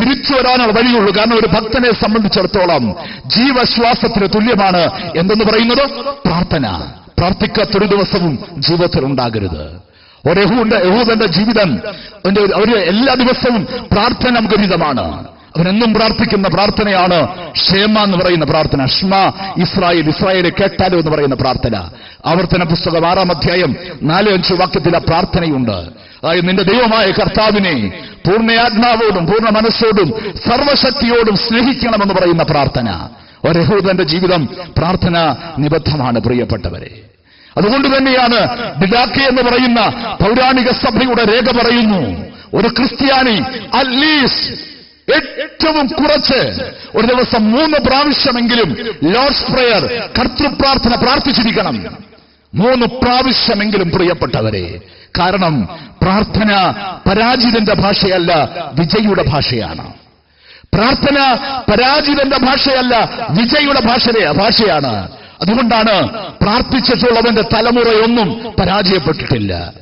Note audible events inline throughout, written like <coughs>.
തിരിച്ചു വരാനുള്ള വഴിയുള്ളൂ. കാരണം ഒരു ഭക്തനെ സംബന്ധിച്ചിടത്തോളം ജീവശ്വാസത്തിന് തുല്യമാണ്. എന്തെന്ന് പറയുന്നത്? പ്രാർത്ഥന. പ്രാർത്ഥിക്കാത്തൊരു ദിവസവും ജീവിതത്തിൽ ഉണ്ടാകരുത്. ഒരു യഹൂന്റെ യഹൂദന്റെ ജീവിതം അവർ എല്ലാ ദിവസവും പ്രാർത്ഥന ഗരിതമാണ്. അവനെന്നും പ്രാർത്ഥിക്കുന്ന പ്രാർത്ഥനയാണ് ക്ഷേമ എന്ന് പറയുന്ന പ്രാർത്ഥന. ഷ്മ ഇസ്രായേൽ ഇസ്രായേലെ കേട്ടാലോ എന്ന് പറയുന്ന പ്രാർത്ഥന. ആവർത്തന പുസ്തകം ആറാം അധ്യായം നാലോ അഞ്ച് വാക്യത്തിൽ ആ പ്രാർത്ഥനയുണ്ട്. അതായത് നിന്റെ ദൈവമായ കർത്താവിനെ പൂർണയാത്മാവോടും പൂർണ മനസ്സോടും സർവശക്തിയോടും സ്നേഹിക്കണമെന്ന് പറയുന്ന പ്രാർത്ഥന. ഒരഹൂദന്റെ ജീവിതം പ്രാർത്ഥന നിബദ്ധമാണ് പ്രിയപ്പെട്ടവരെ. അതുകൊണ്ട് തന്നെയാണ് ഡിഡാക്കി എന്ന് പറയുന്ന പൗരാണിക സഭയുടെ രേഖ പറയുന്നു. ഒരു ക്രിസ്ത്യാനി അറ്റ്ലീസ്റ്റ് ഏറ്റവും കുറച്ച് ഒരു ദിവസം മൂന്ന് പ്രാവശ്യമെങ്കിലും ലോർഡ്സ് പ്രയർ കർത്തൃപ്രാർത്ഥന പ്രാർത്ഥിച്ചിരിക്കണം. മൂന്ന് പ്രാവശ്യമെങ്കിലും പ്രിയപ്പെട്ടവരെ. കാരണം പ്രാർത്ഥന പരാജിതന്റെ ഭാഷയല്ല വിജയുടെ ഭാഷയാണ്. പ്രാർത്ഥന പരാജിതന്റെ ഭാഷയല്ല വിജയുടെ ഭാഷയെ ഭാഷയാണ്. അതുകൊണ്ടാണ് പ്രാർത്ഥിച്ചിട്ടുള്ളവന്റെ തലമുറയൊന്നും പരാജയപ്പെട്ടിട്ടില്ല.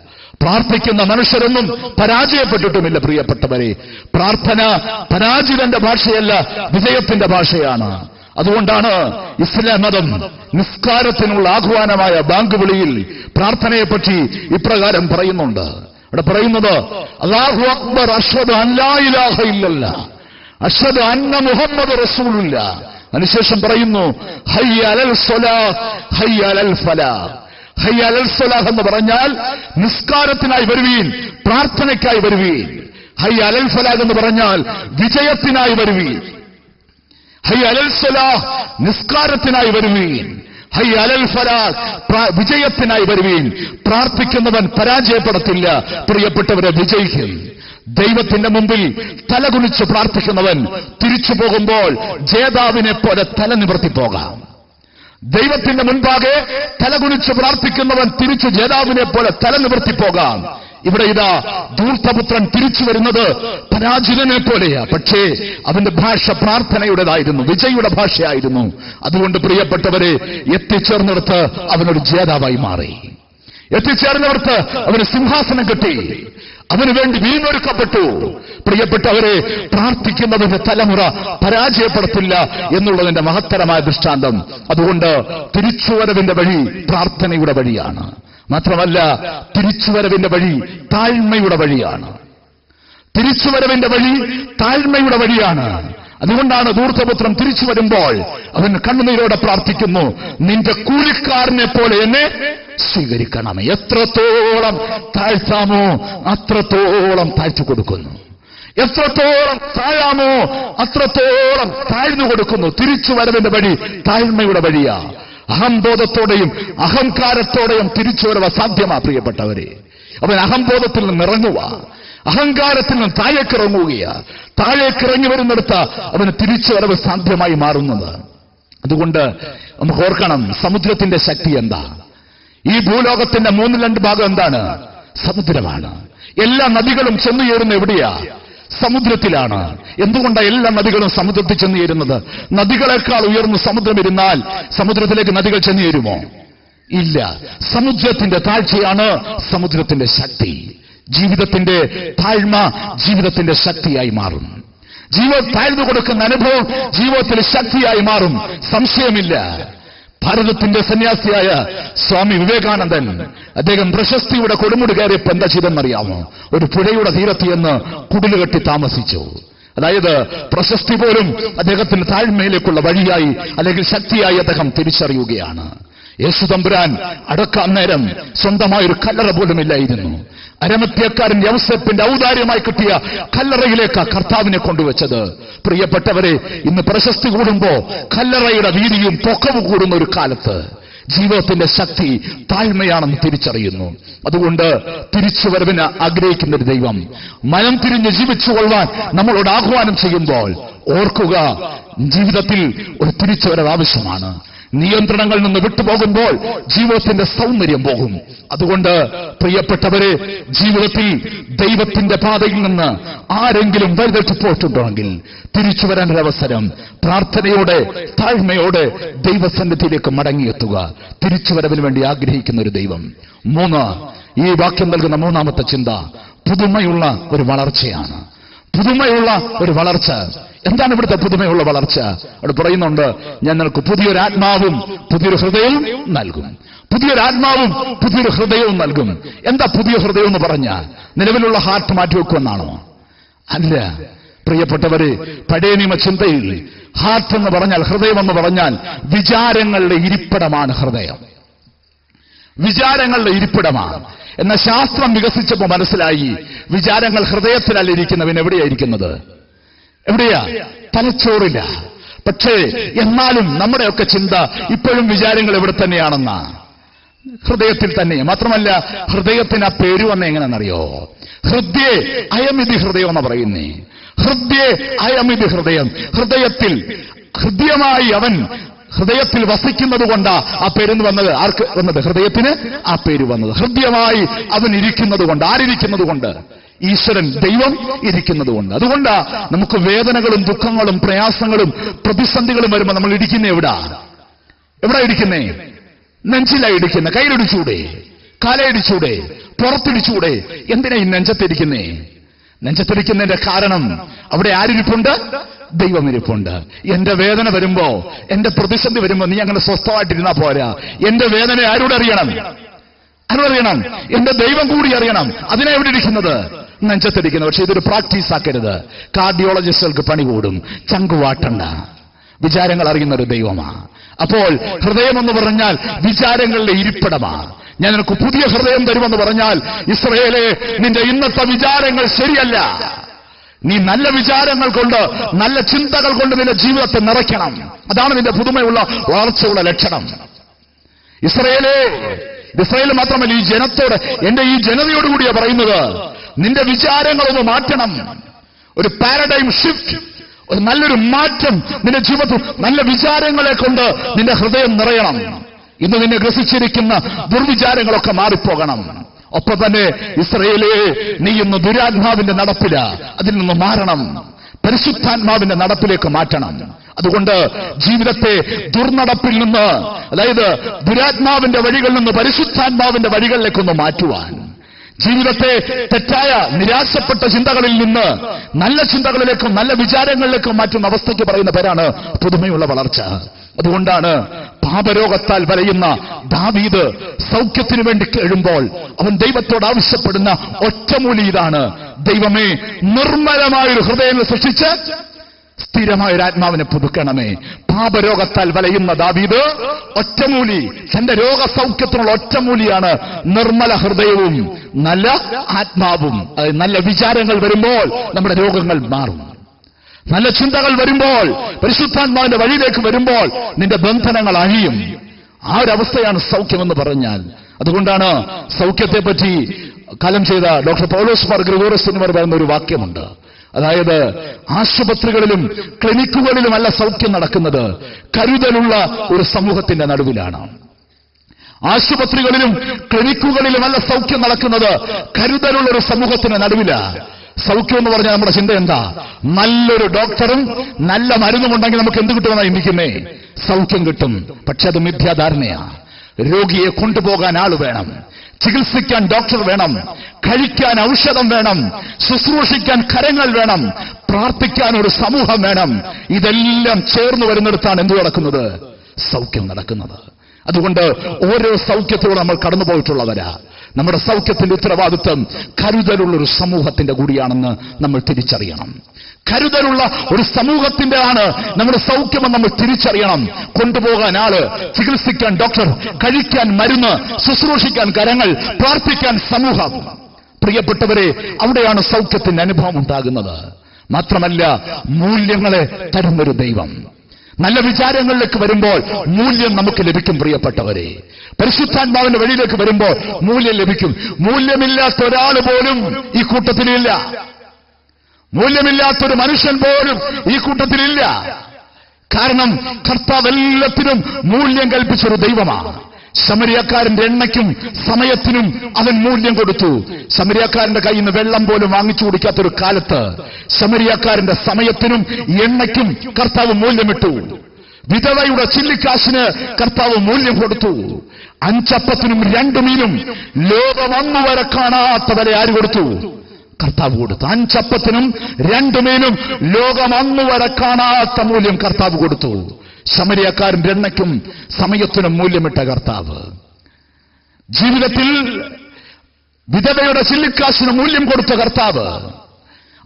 പ്രാർത്ഥിക്കുന്ന മനുഷ്യരൊന്നും പരാജയപ്പെട്ടിട്ടുമില്ല പ്രിയപ്പെട്ടവരെ. പ്രാർത്ഥന പരാജിതന്റെ ഭാഷയല്ല വിജയത്തിന്റെ ഭാഷയാണ്. അതുകൊണ്ടാണ് ഇസ്ലാം മതം നിസ്കാരത്തിനുള്ള ആഹ്വാനമായ ബാങ്ക് വിളിയിൽ പ്രാർത്ഥനയെപ്പറ്റി ഇപ്രകാരം പറയുന്നുണ്ട്. അവിടെ പറയുന്നത് അള്ളാഹു അക്ബർ അഷ്വദ് അല്ലായിലാഹ ഇല്ലല്ല അഷ്ഹദു അന്ന മുഹമ്മദ് റസൂലില്ല. അതിനുശേഷം പറയുന്നു അലൽ സ്വലാഹ് എന്ന് പറഞ്ഞാൽ നിസ്കാരത്തിനായി വരുവീൻ പ്രാർത്ഥനയ്ക്കായി വരുവീൻ. ഹൈ അലൽ ഫലാഹ് എന്ന് പറഞ്ഞാൽ വിജയത്തിനായി വരുവീൻ. ഹൈ അലൽ സ്വലാഹ് നിസ്കാരത്തിനായി വരുവീൻ. ഹൈ അലൽ ഫലാഹ് വിജയത്തിനായി വരുവീൻ. പ്രാർത്ഥിക്കുന്നവൻ പരാജയപ്പെടത്തില്ല. പ്രിയപ്പെട്ടവരെ വിജയിക്കും. ദൈവത്തിന്റെ മുമ്പിൽ തലകുനിച്ച് പ്രാർത്ഥിക്കുന്നവൻ തിരിച്ചു പോകുമ്പോൾ ജേതാവിനെ പോലെ തല നിവർത്തി പോകാം. ദൈവത്തിന്റെ മുൻപാകെ തലകുനിച്ച് പ്രാർത്ഥിക്കുന്നവൻ തിരിച്ചു ജേതാവിനെ പോലെ തല നിവർത്തി പോകാം. ഇവിടെ ഇതാ ധൂർത്തപുത്രൻ തിരിച്ചു വരുന്നത് പരാജിതനെ പോലെയാ. പക്ഷേ അവന്റെ ഭാഷ പ്രാർത്ഥനയുടേതായിരുന്നു വിജയുടെ ഭാഷയായിരുന്നു. അതുകൊണ്ട് പ്രിയപ്പെട്ടവരെ എത്തിച്ചേർന്നിടത്ത് അവനൊരു ജേതാവായി മാറി. എത്തിച്ചേർന്നവർക്ക് അവന് സിംഹാസനം കിട്ടി. അവന് വേണ്ടി വീണൊരുക്കപ്പെട്ടു. പ്രിയപ്പെട്ടവരെ പ്രാർത്ഥിക്കുന്നതിന്റെ തലമുറ പരാജയപ്പെടത്തില്ല എന്നുള്ളതിന്റെ മഹത്തരമായ ദൃഷ്ടാന്തം അതുകൊണ്ട് തിരിച്ചുവരവിന്റെ വഴി പ്രാർത്ഥനയുടെ വഴിയാണ്. മാത്രമല്ല തിരിച്ചുവരവിന്റെ വഴി താഴ്മയുടെ വഴിയാണ്. തിരിച്ചുവരവിന്റെ വഴി താഴ്മയുടെ വഴിയാണ്. അതുകൊണ്ടാണ് ദൂർത്തപുത്രം തിരിച്ചു വരുമ്പോൾ അവൻ കണ്ണുനീരോടെ പ്രാർത്ഥിക്കുന്നു നിന്റെ കൂലിക്കാരനെ പോലെ എന്നെ സ്വീകരിക്കണം. എത്രത്തോളം താഴ്ത്താമോ അത്രത്തോളം താഴ്ത്തി കൊടുക്കുന്നു. എത്രത്തോളം താഴാമോ അത്രത്തോളം താഴ്ന്നു കൊടുക്കുന്നു. തിരിച്ചു വരവിന്റെ വഴി താഴ്മയുടെ വഴിയാ. അഹംബോധത്തോടെയും അഹങ്കാരത്തോടെയും തിരിച്ചുവരവ് സാധ്യമാ പ്രിയപ്പെട്ടവരെ. അവൻ അഹംബോധത്തിൽ നിന്ന് ഇറങ്ങുക. അഹങ്കാരത്തിൽ നിന്ന് താഴേക്കിറങ്ങുകയാ. താഴേക്കിറങ്ങി വരുന്നിടത്ത് അവന് തിരിച്ചുവരവ് സാധ്യമായി മാറുന്നത്. അതുകൊണ്ട് നമുക്ക് ഓർക്കണം സമുദ്രത്തിന്റെ ശക്തി എന്താ? ഈ ഭൂലോകത്തിന്റെ മൂന്നിൽ രണ്ട് ഭാഗം എന്താണ്? സമുദ്രമാണ്. എല്ലാ നദികളും ചെന്നു ചേരുന്ന എവിടെയാ? സമുദ്രത്തിലാണ്. എന്തുകൊണ്ടാണ് എല്ലാ നദികളും സമുദ്രത്തിൽ ചെന്നു ചേരുന്നത്? നദികളെക്കാൾ ഉയർന്ന് സമുദ്രം ഇരുന്നാൽ സമുദ്രത്തിലേക്ക് നദികൾ ചെന്നു ചേരുമോ? ഇല്ല. സമുദ്രത്തിന്റെ താഴ്ചയാണ് സമുദ്രത്തിന്റെ ശക്തി. ജീവിതത്തിന്റെ താഴ്മ ജീവിതത്തിന്റെ ശക്തിയായി മാറും. ജീവ താഴ്ന്നു കൊടുക്കുന്ന അനുഭവം ജീവിതത്തിൽ ശക്തിയായി മാറും. സംശയമില്ല. ഭാരതത്തിന്റെ സന്യാസിയായ സ്വാമി വിവേകാനന്ദൻ അദ്ദേഹം പ്രശസ്തിയുടെ കൊടുമുടി കയറിയപ്പോ എന്താ ചെയ്തെന്നറിയാമോ ഒരു പുഴയുടെ തീരത്ത് എന്ന് കുടിലുകെട്ടി താമസിച്ചു. അതായത് പ്രശസ്തി പോലും അദ്ദേഹത്തിന് താഴ്മയിലേക്കുള്ള വഴിയായി അല്ലെങ്കിൽ ശക്തിയായി അദ്ദേഹം തിരിച്ചറിയുകയാണ്. യേശുതമ്പുരാൻ അടക്കാൻ നേരം സ്വന്തമായൊരു കല്ലറ പോലുമില്ലായിരുന്നു. അരമത്യക്കാരൻ യൗസപ്പിന്റെ ഔദാര്യമായി കിട്ടിയ കല്ലറയിലേക്ക് കർത്താവിനെ കൊണ്ടുവച്ചത്. പ്രിയപ്പെട്ടവരെ ഇന്ന് പ്രശസ്തി കൂടുമ്പോ കല്ലറയുടെ വീതിയും പൊക്കവും കൂടുന്ന ഒരു കാലത്ത് ജീവിതത്തിന്റെ ശക്തി താഴ്മയാണെന്ന് തിരിച്ചറിയുന്നു. അതുകൊണ്ട് തിരിച്ചു വരവിന് ആഗ്രഹിക്കുന്ന ഒരു ദൈവം മനം തിരിഞ്ഞ് ജീവിച്ചു കൊള്ളാൻ നമ്മളോട് ആഹ്വാനം ചെയ്യുമ്പോൾ ഓർക്കുക ജീവിതത്തിൽ ഒരു തിരിച്ചുവരവ് ആവശ്യമാണ്. നിയന്ത്രണങ്ങളിൽ നിന്ന് വിട്ടുപോകുമ്പോൾ ജീവിതത്തിന്റെ സൗന്ദര്യം പോകും. അതുകൊണ്ട് പ്രിയപ്പെട്ടവരെ ജീവിതത്തിൽ ദൈവത്തിന്റെ പാതയിൽ നിന്ന് ആരെങ്കിലും വഴിതെറ്റിപ്പോയിട്ടുണ്ടെങ്കിൽ തിരിച്ചു വരാനൊരവസരം പ്രാർത്ഥനയോടെ താഴ്മയോടെ ദൈവസന്നിധിയിലേക്ക് മടങ്ങിയെത്തുക. തിരിച്ചുവരവിന് വേണ്ടി ആഗ്രഹിക്കുന്ന ഒരു ദൈവം. മൂന്ന് ഈ വാക്യം നൽകുന്ന മൂന്നാമത്തെ ചിന്ത പുതുമയുള്ള ഒരു വളർച്ചയാണ്. പുതുമയുള്ള ഒരു വളർച്ച. എന്താണ് ഇവിടുത്തെ പുതുമയുള്ള വളർച്ച? അവിടെ പറയുന്നുണ്ട് ഞാൻ നിനക്ക് പുതിയൊരു ആത്മാവും പുതിയൊരു ഹൃദയവും നൽകും. പുതിയൊരു ആത്മാവും പുതിയൊരു ഹൃദയവും നൽകും. എന്താ പുതിയ ഹൃദയം എന്ന് പറഞ്ഞാൽ നിലവിലുള്ള ഹാർട്ട് മാറ്റിവെക്കുമെന്നാണോ അല്ല. പ്രിയപ്പെട്ടവര് പഴയ നിയമ ചിന്തയിൽ ഹാർട്ട് എന്ന് പറഞ്ഞാൽ ഹൃദയം എന്ന് പറഞ്ഞാൽ വിചാരങ്ങളുടെ ഇരിപ്പിടമാണ് ഹൃദയം. വിചാരങ്ങളുടെ ഇരിപ്പിടമാണ്. എന്ന ശാസ്ത്രം വികസിച്ചപ്പോൾ മനസ്സിലായി വിചാരങ്ങൾ ഹൃദയത്തിലല്ല ഇരിക്കുന്നവൻ എവിടെയായിരിക്കുന്നത് എവിടെയാ? തലച്ചോറില്ല പക്ഷേ എന്നാലും നമ്മുടെയൊക്കെ ചിന്ത ഇപ്പോഴും വിചാരങ്ങൾ എവിടെ തന്നെയാണെന്നാ. ഹൃദയത്തിൽ തന്നെ. മാത്രമല്ല ഹൃദയത്തിന് ആ പേര് വന്ന എങ്ങനെയാണെന്നറിയോ? ഹൃദയ അയമിതി ഹൃദയം എന്ന് പറയുന്നേ. ഹൃദയ അയമിതി ഹൃദയം. ഹൃദയത്തിൽ ഹൃദയമായി അവൻ ഹൃദയത്തിൽ വസിക്കുന്നത് കൊണ്ടാ ആ പേരെന്ന് വന്നത്. ആർക്ക് വന്നത്? ഹൃദയത്തിന് ആ പേര് വന്നത്. ഹൃദയമായി അവൻ ഇരിക്കുന്നത് കൊണ്ട്. ആരിരിക്കുന്നത് കൊണ്ട്? ഈശ്വരൻ ദൈവം ഇരിക്കുന്നത് കൊണ്ട് അതുകൊണ്ടാ നമുക്ക് വേദനകളും ദുഃഖങ്ങളും പ്രയാസങ്ങളും പ്രതിസന്ധികളും വരുമ്പോൾ നമ്മൾ ഇടിക്കുന്നേ എവിടാ? എവിടെ ഇടിക്കുന്നേ? നെഞ്ചിലാ ഇടിക്കുന്ന. കയ്യിലിടിച്ചൂടെ? കാലയിടിച്ചൂടെ? പുറത്തിടിച്ചൂടെ? എന്തിനാ ഈ നെഞ്ചത്തിരിക്കുന്നേ? നെഞ്ചത്തിരിക്കുന്നതിന്റെ കാരണം അവിടെ ആരിരിപ്പുണ്ട്? ദൈവമിരിപ്പുണ്ട്. എന്റെ വേദന വരുമ്പോ എന്റെ പ്രതിസന്ധി വരുമ്പോ നീ അങ്ങനെ സ്വസ്ഥമായിട്ടിരുന്നാ പോരാ. എന്റെ വേദന ആരോട് അറിയണം? അറിയണം? എന്റെ ദൈവം കൂടി അറിയണം. അതിനാ എവിടെ ഇരിക്കുന്നത്? നെഞ്ചത്തിരിക്കുന്നത് പക്ഷെ ഇതൊരു പ്രാക്ടീസ് ആക്കരുത്. കാർഡിയോളജിസ്റ്റുകൾക്ക് പണി കൂടും. ചങ്കുവാട്ടണ്ട. വിചാരങ്ങൾ അറിയുന്ന ഒരു ദൈവമാ. അപ്പോൾ ഹൃദയം എന്ന് പറഞ്ഞാൽ വിചാരങ്ങളുടെ ഇരിപ്പിടമാ. ഞാൻ നിനക്ക് പുതിയ ഹൃദയം തരുമെന്ന് പറഞ്ഞാൽ ഇസ്രയേലെ നിന്റെ ഇന്നത്തെ വിചാരങ്ങൾ ശരിയല്ല. നീ നല്ല വിചാരങ്ങൾ കൊണ്ട് നല്ല ചിന്തകൾ കൊണ്ട് നിന്റെ ജീവിതത്തെ നിറയ്ക്കണം. അതാണ് നിന്റെ പുതുമയുള്ള വളർച്ചയുള്ള ലക്ഷണം. ഇസ്രയേലെ ഇസ്രയേൽ മാത്രമല്ല ഈ ജനത്തോട് എന്റെ ഈ ജനതയോടുകൂടിയാണ് കൂടിയാ പറയുന്നത്. നിന്റെ വിചാരങ്ങളൊന്ന് മാറ്റണം. ഒരു പാരഡൈം ഷിഫ്റ്റ് ഒരു നല്ലൊരു മാറ്റം നിന്റെ ജീവിതത്തിൽ നല്ല വിചാരങ്ങളെ കൊണ്ട് നിന്റെ ഹൃദയം നിറയണം. ഇന്ന് നിന്നെ ഗ്രസിച്ചിരിക്കുന്ന ദുർവിചാരങ്ങളൊക്കെ മാറിപ്പോകണം. ഒപ്പം തന്നെ ഇസ്രയേലേ നീ ഇന്ന് ദുരാത്മാവിന്റെ നടപ്പില. അതിൽ നിന്ന് മാറണം. പരിശുദ്ധാത്മാവിന്റെ നടപ്പിലേക്ക് മാറ്റണം. അതുകൊണ്ട് ജീവിതത്തെ ദുർനടപ്പിൽ നിന്ന് അതായത് ദുരാത്മാവിന്റെ വഴികളിൽ നിന്ന് പരിശുദ്ധാത്മാവിന്റെ വഴികളിലേക്കൊന്ന് മാറ്റുവാൻ. ജീവിതത്തെ തെറ്റായ നിരാശപ്പെട്ട ചിന്തകളിൽ നിന്ന് നല്ല ചിന്തകളിലേക്കും നല്ല വിചാരങ്ങളിലേക്കും മാറ്റുന്ന അവസ്ഥയ്ക്ക് പറയുന്ന പേരാണ് പുതുമയുള്ള വളർച്ച. അതുകൊണ്ടാണ് പാപരോഗത്താൽ വലയുന്ന ദാവീദ് സൗഖ്യത്തിനു വേണ്ടി കേഴുമ്പോൾ അവൻ ദൈവത്തോട് ആവശ്യപ്പെടുന്ന ഒറ്റമൂലി ഇതാണ്. ദൈവമേ നിർമ്മലമായൊരു ഹൃദയങ്ങൾ സൃഷ്ടിച്ച് സ്ഥിരമായ ഒരു ആത്മാവിനെ പുതുക്കണമേ. പാപരോഗത്താൽ വലയുന്ന ദാവീദ് ഒറ്റമൂലി. തന്റെ രോഗസൗഖ്യത്തിനുള്ള ഒറ്റമൂലിയാണ് നിർമ്മല ഹൃദയവും നല്ല ആത്മാവും. നല്ല വിചാരങ്ങൾ വരുമ്പോൾ നമ്മുടെ രോഗങ്ങൾ മാറും. നല്ല ചിന്തകൾ വരുമ്പോൾ പരിശുദ്ധാത്മാവിന്റെ വഴിയിലേക്ക് വരുമ്പോൾ നിന്റെ ബന്ധനങ്ങൾ അഴിയും ആ ഒരു അവസ്ഥയാണ് സൗഖ്യമെന്ന് പറഞ്ഞാൽ. അതുകൊണ്ടാണ് സൗഖ്യത്തെപ്പറ്റി കാലം ചെയ്ത ഡോക്ടർ പൗലോസ് മാർ ഗ്രിഗോറസ് എന്നിവർ പറയുന്ന ഒരു വാക്യമുണ്ട്. അതായത് ആശുപത്രികളിലും ക്ലിനിക്കുകളിലുമല്ല സൗഖ്യം നടക്കുന്നത്. കരുതലുള്ള ഒരു സമൂഹത്തിന്റെ നടുവിലാണ്. ആശുപത്രികളിലും ക്ലിനിക്കുകളിലുമല്ല സൗഖ്യം നടക്കുന്നത്. കരുതലുള്ള ഒരു സമൂഹത്തിന്റെ നടുവിലാണ് സൗഖ്യം എന്ന് പറഞ്ഞാൽ നമ്മുടെ ചിന്ത എന്താ? നല്ലൊരു ഡോക്ടറും നല്ല മരുന്നും ഉണ്ടെങ്കിൽ നമുക്ക് എന്ത് കിട്ടുമെന്നാണ് ചിന്തിക്കുന്നേ? സൗഖ്യം കിട്ടും. പക്ഷെ അത് മിഥ്യാധാരണയാണ് രോഗിയെ കൊണ്ടുപോകാൻ ആൾ വേണം. ചികിത്സിക്കാൻ ഡോക്ടർ വേണം കഴിക്കാൻ ഔഷധം വേണം ശുശ്രൂഷിക്കാൻ കരങ്ങൾ വേണം പ്രാർത്ഥിക്കാൻ ഒരു സമൂഹം വേണം. ഇതെല്ലാം ചേർന്ന് വരുന്നിടത്താണ് എന്തു നടക്കുന്നത്? സൗഖ്യം നടക്കുന്നത്. അതുകൊണ്ട് ഓരോ സൗഖ്യത്തിലൂടെ നമ്മൾ കടന്നു പോയിട്ടുള്ളവരാ നമ്മുടെ സൗഖ്യത്തിന്റെ ഉത്തരവാദിത്വം കരുതലുള്ള ഒരു സമൂഹത്തിന്റെ കൂടിയാണെന്ന് നമ്മൾ തിരിച്ചറിയണം. കരുതലുള്ള ഒരു സമൂഹത്തിന്റെ ആണ് നമ്മുടെ സൗഖ്യമെന്ന് നമ്മൾ തിരിച്ചറിയണം. കൊണ്ടുപോകാൻ ആൾ ചികിത്സിക്കാൻ ഡോക്ടർ കഴിക്കാൻ മരുന്ന് ശുശ്രൂഷിക്കാൻ കരങ്ങൾ പ്രാർത്ഥിക്കാൻ സമൂഹം. പ്രിയപ്പെട്ടവരെ അവിടെയാണ് സൗഖ്യത്തിന്റെ അനുഭവം ഉണ്ടാകുന്നത്. മാത്രമല്ല മൂല്യങ്ങളെ തരുന്നൊരു ദൈവം. നല്ല വിചാരങ്ങളിലേക്ക് വരുമ്പോൾ മൂല്യം നമുക്ക് ലഭിക്കും പ്രിയപ്പെട്ടവരെ. പരിശുദ്ധാത്മാവിന്റെ വഴിയിലേക്ക് വരുമ്പോൾ മൂല്യം ലഭിക്കും. മൂല്യമില്ലാത്ത ഒരാൾ പോലും ഈ കൂട്ടത്തിലില്ല. മൂല്യമില്ലാത്തൊരു മനുഷ്യൻ പോലും ഈ കൂട്ടത്തിലില്ല. കാരണം കർത്താവ് എല്ലാത്തിനും മൂല്യം കൽപ്പിച്ചൊരു ദൈവമാണ്. ശമരിയക്കാരന്റെ എണ്ണയ്ക്കും സമയത്തിനും അവൻ മൂല്യം കൊടുത്തു. ശമരിയക്കാരന്റെ കയ്യിൽ നിന്ന് വെള്ളം പോലും വാങ്ങിച്ചു കുടിക്കാത്തൊരു കാലത്ത് ശമരിയക്കാരന്റെ സമയത്തിനും എണ്ണയ്ക്കും കർത്താവ് മൂല്യമിട്ടു. വിധവയുടെ ചില്ലിക്കാശിന് കർത്താവ് മൂല്യം കൊടുത്തു. അഞ്ചപ്പത്തിനും രണ്ടു മീനും ലോകം അന്നു വരെ കാണാത്ത വില ആര് കൊടുത്തു? കർത്താവ് കൊടുത്തു. അഞ്ചപ്പത്തിനും രണ്ടു മീനും ലോകം അന്നു വരെ കാണാത്ത മൂല്യം കർത്താവ് കൊടുത്തു. ശമരിയക്കാരൻ എണ്ണയ്ക്കും സമയത്തിനും മൂല്യമിട്ട കർത്താവ്. ജീവിതത്തിൽ വിധവയുടെ ചില്ലിക്കാശിന് മൂല്യം കൊടുത്ത കർത്താവ്.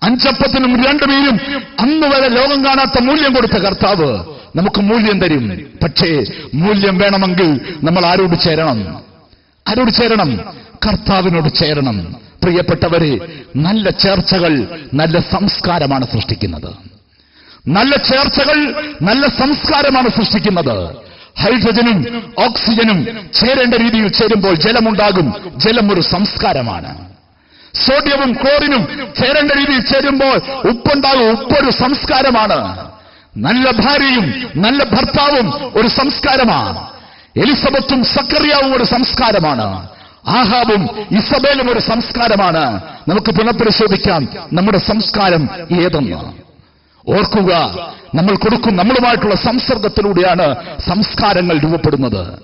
അഞ്ചപ്പത്തിനും രണ്ടു മീനും അന്ന് വരെ ലോകം കാണാത്ത മൂല്യം കൊടുത്ത കർത്താവ്. നമുക്ക് മൂല്യം തരും. പക്ഷേ മൂല്യം വേണമെങ്കിൽ നമ്മൾ ആരോട് ചേരണം? ആരോട് ചേരണം? കർത്താവിനോട് ചേരണം. പ്രിയപ്പെട്ടവരെ നല്ല ചേർച്ചകൾ നല്ല സംസ്കാരമാണ് സൃഷ്ടിക്കുന്നത്. നല്ല ചേർച്ചകൾ നല്ല സംസ്കാരമാണ് സൃഷ്ടിക്കുന്നത്. ഹൈഡ്രജനും ഓക്സിജനും ചേരേണ്ട രീതിയിൽ ചേരുമ്പോൾ ജലമുണ്ടാകും. ജലം ഒരു സംസ്കാരമാണ്. സോഡിയവും ക്ലോറിനും ചേരേണ്ട രീതിയിൽ ചേരുമ്പോൾ ഉപ്പുണ്ടാകും. ഉപ്പൊരു സംസ്കാരമാണ്. നല്ല ഭാര്യയും നല്ല ഭർത്താവും ഒരു സംസ്കാരമാണ്. എലിസബത്തും സക്കറിയാവും ഒരു സംസ്കാരമാണ്. ആഹാബും ഇസബേലും ഒരു സംസ്കാരമാണ്. നമുക്ക് പുനഃപരിശോധിക്കാം നമ്മുടെ സംസ്കാരം ഏതെന്ന്. ഓർക്കുക നമ്മൾ കൊടുക്കും നമ്മളുമായിട്ടുള്ള സംസർഗത്തിലൂടെയാണ് സംസ്കാരങ്ങൾ രൂപപ്പെടുന്നത്.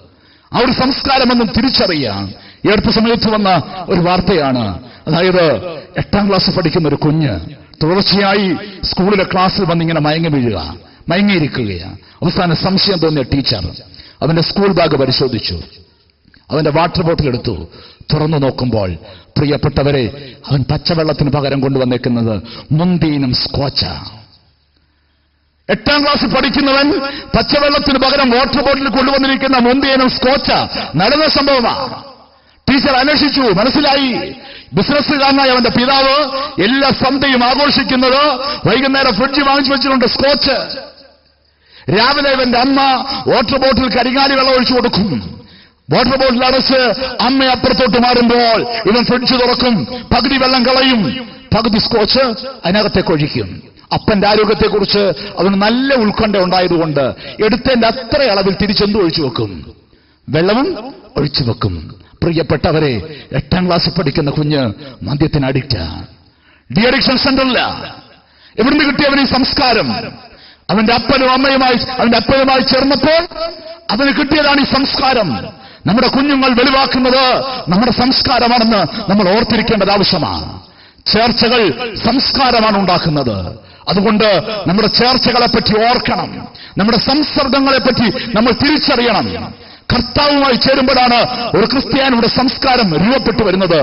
ആ ഒരു സംസ്കാരമെന്നും തിരിച്ചറിയാം ഈ അടുത്ത സമയത്ത് വന്ന ഒരു വാർത്തയാണ്. അതായത് എട്ടാം ക്ലാസ് പഠിക്കുന്ന ഒരു കുഞ്ഞ് തുടർച്ചയായി സ്കൂളിലെ ക്ലാസ്സിൽ വന്നിങ്ങനെ മയങ്ങി വീഴുക മയങ്ങിയിരിക്കുകയാണ്. അവസാനം സംശയം തോന്നിയ ടീച്ചർ അവന്റെ സ്കൂൾ ബാഗ് പരിശോധിച്ചു. അവന്റെ വാട്ടർ ബോട്ടിൽ എടുത്തു. തുറന്നു നോക്കുമ്പോൾ പ്രിയപ്പെട്ടവരെ അവൻ പച്ചവെള്ളത്തിന് പകരം കൊണ്ടുവന്നേക്കുന്നത് മുന്തീനും സ്കോച്ച എട്ടാം ക്ലാസ് പഠിക്കുന്നവൻ പച്ചവെള്ളത്തിന് പകരം വാട്ടർ ബോട്ടിൽ കൊണ്ടുവന്നിരിക്കുന്ന മുന്തിയനും സ്കോച്ച നടന്ന സംഭവമാണ് ടീച്ചർ അന്വേഷിച്ചു. മനസ്സിലായി. ബിസിനസ്സുകാരനായ അവന്റെ പിതാവ് എല്ലാ സന്ധ്യയും ആഘോഷിക്കുന്നത് വൈകുന്നേരം ഫ്രിഡ്ജ് വാങ്ങിച്ചു വെച്ചിട്ടുണ്ട് സ്കോച്ച് രാവിലെ ഇവന്റെ അമ്മ വാട്ടർ ബോട്ടിൽ കരിങ്ങാലി വെള്ളം ഒഴിച്ചു കൊടുക്കും. വാട്ടർ ബോട്ടിൽ അടച്ച് അമ്മ അപ്പുറത്തോട്ട് മാറുമ്പോൾ ഇവൻ ഫ്രിഡ്ജ് തുറക്കും. പകുതി വെള്ളം കളയും. പകുതി സ്കോച്ച് അതിനകത്തേക്ക് ഒഴിക്കും. അപ്പന്റെ ആരോഗ്യത്തെക്കുറിച്ച് അവന് നല്ല ഉത്കണ്ഠ ഉണ്ടായതുകൊണ്ട് എടുത്തതിന്റെ അത്ര അളവിൽ തിരിച്ചെന്തു ഒഴിച്ചു വെക്കും? വെള്ളവും ഒഴിച്ചു വെക്കും. പ്രിയപ്പെട്ടവരെ എട്ടാം ക്ലാസ് പഠിക്കുന്ന കുഞ്ഞ് മദ്യത്തിന് അഡിക്റ്റ് ഡി അഡിക്ഷൻ സെന്ററില്ല എവിടുന്ന് കിട്ടിയവന് ഈ സംസ്കാരം? അവന്റെ അപ്പനും അമ്മയുമായി അവന്റെ അപ്പനുമായി ചേർന്നപ്പോൾ അവന് കിട്ടിയതാണ് ഈ സംസ്കാരം. നമ്മുടെ കുഞ്ഞുങ്ങൾ വെളിവാക്കുന്നത് നമ്മുടെ സംസ്കാരമാണെന്ന് നമ്മൾ ഓർത്തിരിക്കേണ്ടത് ആവശ്യമാണ്. ചേർച്ചകൾ സംസ്കാരമാണ് ഉണ്ടാക്കുന്നത്. അതുകൊണ്ട് നമ്മുടെ ചേർച്ചകളെ പറ്റി ഓർക്കണം. നമ്മുടെ സംസർഗങ്ങളെ പറ്റി നമ്മൾ തിരിച്ചറിയണം. കർത്താവുമായി ചേരുമ്പോഴാണ് ഒരു ക്രിസ്ത്യാനിയുടെ സംസ്കാരം രൂപപ്പെട്ടു വരുന്നത്.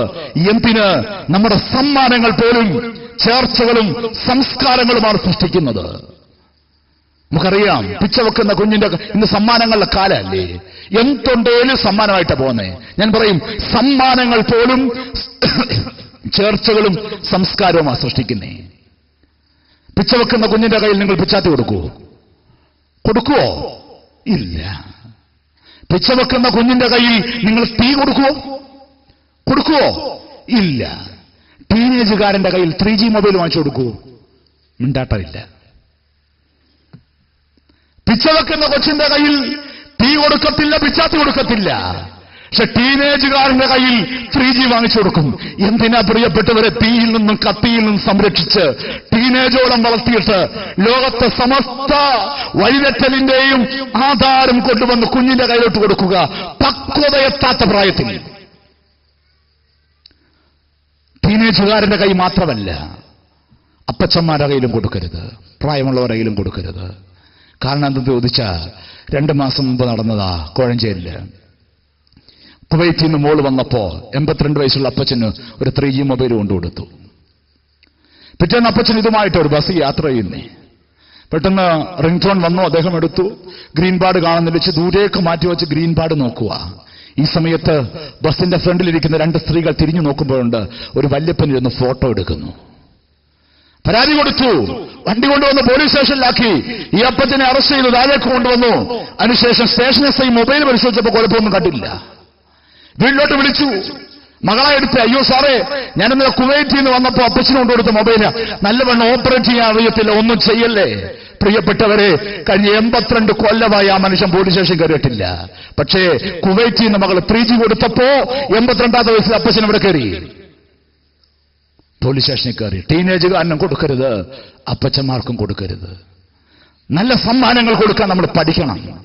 എന്തിന്? നമ്മുടെ സമ്മാനങ്ങൾ പോലും ചേർച്ചകളും സംസ്കാരങ്ങളുമാണ് സൃഷ്ടിക്കുന്നത്. നമുക്കറിയാം പിച്ച വെക്കുന്ന കുഞ്ഞിന്റെ ഇന്ന് സമ്മാനങ്ങളുടെ കാലല്ലേ എന്തുണ്ടേലും സമ്മാനമായിട്ട് പോകുന്നേ. ഞാൻ പറയും സമ്മാനങ്ങൾ പോലും <coughs> ചേർച്ചകളും സംസ്കാരവുമാണ് സൃഷ്ടിക്കുന്നേ. പിച്ച വെക്കുന്ന കുഞ്ഞിന്റെ കയ്യിൽ നിങ്ങൾ പിച്ചാത്തി കൊടുക്കുവോ? കൊടുക്കുവോ? ഇല്ല. പിച്ച വെക്കുന്ന കുഞ്ഞിന്റെ കയ്യിൽ നിങ്ങൾ തീ കൊടുക്കുവോ? കൊടുക്കുവോ? ഇല്ല. ടീനേജുകാരന്റെ കയ്യിൽ ത്രീ ജി മൊബൈൽ വാങ്ങിച്ചു കൊടുക്കുവോ? മിണ്ടാട്ടമില്ല. പിച്ച വെക്കുന്ന കൊച്ചിന്റെ കയ്യിൽ തീ കൊടുക്കത്തില്ല പിച്ചാത്തി കൊടുക്കത്തില്ല. പക്ഷെ ടീനേജുകാരന്റെ കയ്യിൽ ത്രീ ജി വാങ്ങിച്ചു കൊടുക്കും. എന്തിനാ പ്രിയപ്പെട്ടവരെ തീയിൽ നിന്നും കത്തിയിൽ നിന്നും സംരക്ഷിച്ച് ടീനേജോളം വളർത്തിയിട്ട് ലോകത്തെ സമസ്ത വഴിതെറ്റലിന്റെയും ആധാരം കൊണ്ടുവന്ന് കുഞ്ഞിന്റെ കയ്യിലോട്ട് കൊടുക്കുക. പക്വതയെത്താത്ത പ്രായത്തിൽ. ടീനേജുകാരന്റെ കൈ മാത്രമല്ല അപ്പച്ചന്മാരുടെ കയ്യിലും കൊടുക്കരുത്. പ്രായമുള്ളവരുടെ കയ്യിലും കൊടുക്കരുത്. കാരണം എന്തെന്ന് ചോദിച്ചാൽ രണ്ട് മാസം മുമ്പ് നടന്നതാ കോഴഞ്ചേരിൽ. കുവൈറ്റിൽ നിന്ന് മോൾ വന്നപ്പോ എൺപത്തിരണ്ട് വയസ്സുള്ള അപ്പച്ചന് ഒരു ത്രീ ജി മൊബൈൽ കൊണ്ടുകൊടുത്തു പിറ്റേന്ന് അപ്പച്ചൻ ഇതുമായിട്ട് ഒരു ബസ് യാത്ര ചെയ്യുന്നേ. പെട്ടെന്ന് റിംഗ് ടോൺ വന്നു അദ്ദേഹം എടുത്തു. ഗ്രീൻ പാഡ് കാണുന്നില്ല വെച്ച് ദൂരേക്ക് മാറ്റി വെച്ച് ഗ്രീൻ പാഡ് നോക്കുക. ഈ സമയത്ത് ബസിന്റെ ഫ്രണ്ടിലിരിക്കുന്ന രണ്ട് സ്ത്രീകൾ തിരിഞ്ഞു നോക്കുമ്പോഴുണ്ട് ഒരു വല്യപ്പനിരുന്ന് ഫോട്ടോ എടുക്കുന്നു. പരാതി കൊടുത്തു. വണ്ടി കൊണ്ടുവന്ന് പോലീസ് സ്റ്റേഷനിലാക്കി ഈ അപ്പച്ചനെ അറസ്റ്റ് ചെയ്ത് താഴേക്ക് കൊണ്ടുവന്നു. അതിനുശേഷം സ്റ്റേഷൻ എസ് ഐ മൊബൈൽ പരിശോധിച്ചപ്പോൾ കുഴപ്പമൊന്നും കണ്ടില്ല. വീട്ടിലോട്ട് വിളിച്ചു. മകളെ എടുത്ത്. അയ്യോ സാറേ ഞാൻ ഇന്നലെ കുവൈറ്റിൽ നിന്ന് വന്നപ്പോ അപ്പച്ചന് കൊണ്ടുകൊടുത്ത മൊബൈൽ. നല്ലവണ്ണം ഓപ്പറേറ്റ് ചെയ്യാൻ അറിയത്തില്ല. ഒന്നും ചെയ്യല്ലേ? പ്രിയപ്പെട്ടവരെ കഴിഞ്ഞ എൺപത്തിരണ്ട് കൊല്ലമായി ആ മനുഷ്യൻ പോലീസ് സ്റ്റേഷൻ കയറിയിട്ടില്ല. പക്ഷേ കുവൈറ്റിൽ നിന്ന് മകൾ ത്രീ ജി കൊടുത്തപ്പോ എൺപത്തിരണ്ടാമത്തെ വയസ്സിൽ അപ്പച്ചൻ ഇവിടെ കയറി. പോലീസ് സ്റ്റേഷനിൽ കയറി. ടീനേജുകാരനും കൊടുക്കരുത്. അപ്പച്ചന്മാർക്കും കൊടുക്കരുത്. നല്ല സമ്മാനങ്ങൾ കൊടുക്കാൻ നമ്മൾ പഠിക്കണം.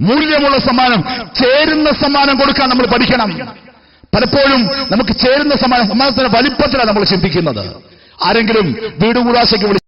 മൂല്യമുള്ള സമ്മാനം ചേരുന്ന സമ്മാനം കൊടുക്കാൻ നമ്മൾ പഠിക്കണം. പലപ്പോഴും നമുക്ക് ചേരുന്ന സമ്മാനം സമ്മാനത്തിന്റെ വലിപ്പത്തിലാണ് നമ്മൾ ചിന്തിക്കുന്നത്. ആരെങ്കിലും വീട് കൂടാശയ്ക്ക് വിളി